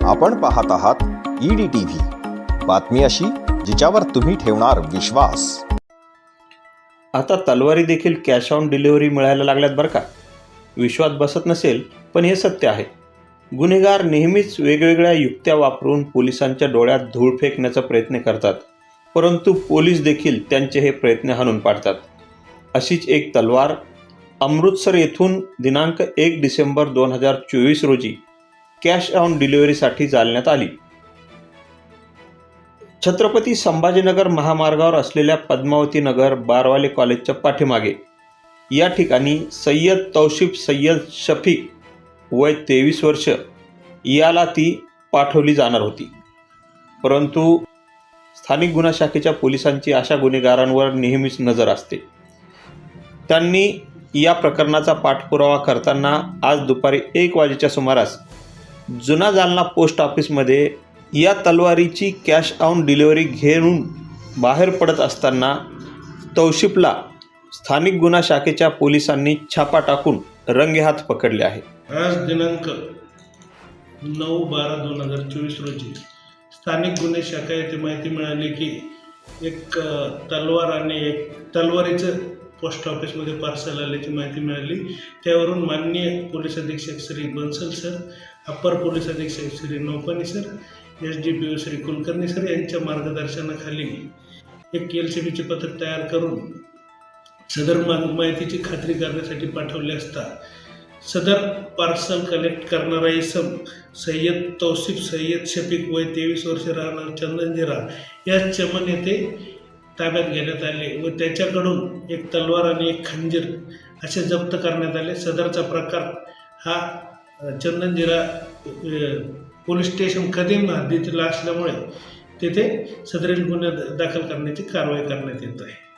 आपण पाहत आहात ईडी टीव्ही बातमी अशी जिच्यावर तुम्ही ठेवणार विश्वास. आता तलवारी देखील कॅश ऑन डिलिव्हरी मिळायला लागल्यात बरं का? विश्वास बसत नसेल पण हे सत्य आहे. गुन्हेगार नेहमीच वेगवेगळ्या युक्त्या वापरून पोलिसांच्या डोळ्यात धूळ फेकण्याचा प्रयत्न करतात परंतु पोलीस देखील त्यांचे हे प्रयत्न हाणून पाडतात. अशीच एक तलवार अमृतसर येथून दिनांक एक डिसेंबर दोन हजार चोवीस रोजी कॅश ऑन डिलिव्हरीसाठी जालण्यात आली. छत्रपती संभाजीनगर महामार्गावर असलेल्या पद्मावती नगर बारवाले कॉलेजच्या पाठीमागे. या ठिकाणी सय्यद तौशिफ सय्यद शफीक वय तेवीस वर्ष याला ती पाठवली जाणार होती. परंतु स्थानिक गुन्हा शाखेच्या पोलिसांची अशा गुन्हेगारांवर नेहमीच नजर असते. त्यांनी या प्रकरणाचा पाठपुरावा करताना आज दुपारी एक वाजेच्या सुमारास जुना जालना पोस्ट ऑफिसमध्ये या तलवारीची कॅश ऑन डिलिव्हरी घेऊन बाहेर पडत असताना तौशिफला स्थानिक गुन्हा शाखेच्या पोलिसांनी छापा टाकून रंगेहात पकडले आहे. आज दिनांक नऊ बारा दोन हजार चोवीस रोजी स्थानिक गुन्हे शाखा येथे माहिती मिळाली की एक तलवार आणि एक तलवारीचं पोस्ट ऑफिसमध्ये पार्सल आल्याची माहिती मिळाली. त्यावरून माननीय पोलीस अधीक्षक Shri Bansal sir upper police अधीक्षक Shri Naupani sir S D P O Shri Kulkarni sir यांच्या मार्गदर्शनाखाली एक एल सी बीचे पत्रक तयार करून सदर माहितीची खात्री करण्यासाठी पाठवले असता सदर पार्सल कलेक्ट करणारा इसम सय्यद तौसिफ सय्यद शफीक वय तेवीस वर्ष राहणार चंदनजिरा या चमन येथे ताब्यात घेण्यात आले व त्याच्याकडून एक तलवार आणि एक खंजीर असे जप्त करण्यात आले. सदरचा प्रकार हा चंदनजिरा पोलीस स्टेशन कदीम हद्दीतला असल्यामुळे तेथे सदरील गुन्हे दाखल करण्याची कारवाई करण्यात येत आहे.